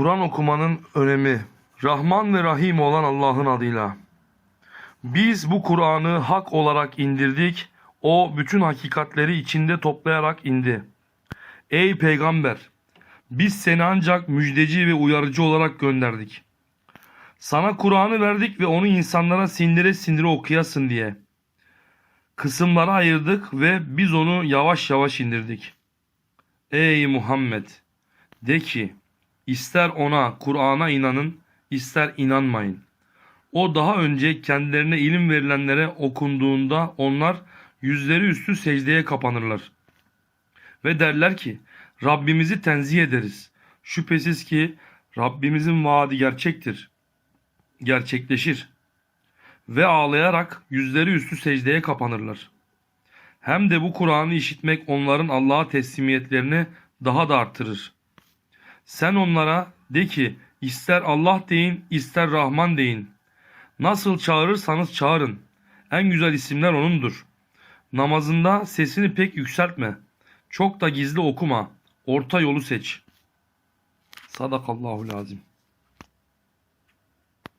Kur'an okumanın önemi. Rahman ve Rahim olan Allah'ın adıyla. Biz bu Kur'an'ı hak olarak indirdik. O bütün hakikatleri içinde toplayarak indi. Ey peygamber! Biz seni ancak müjdeci ve uyarıcı olarak gönderdik. Sana Kur'an'ı verdik ve onu insanlara sindire sindire okuyasın diye. Kısımlara ayırdık ve biz onu yavaş yavaş indirdik. Ey Muhammed! De ki, ister ona, Kur'an'a inanın, ister inanmayın. O daha önce kendilerine ilim verilenlere okunduğunda onlar yüzleri üstü secdeye kapanırlar. Ve derler ki, Rabbimizi tenzih ederiz. Şüphesiz ki Rabbimizin vaadi gerçektir. Gerçekleşir. Ve ağlayarak yüzleri üstü secdeye kapanırlar. Hem de bu Kur'an'ı işitmek onların Allah'a teslimiyetlerini daha da artırır. Sen onlara de ki ister Allah deyin ister Rahman deyin. Nasıl çağırırsanız çağırın. En güzel isimler O'nundur. Namazında sesini pek yükseltme. Çok da gizli okuma. Orta yolu seç. Sadakallahu lazim.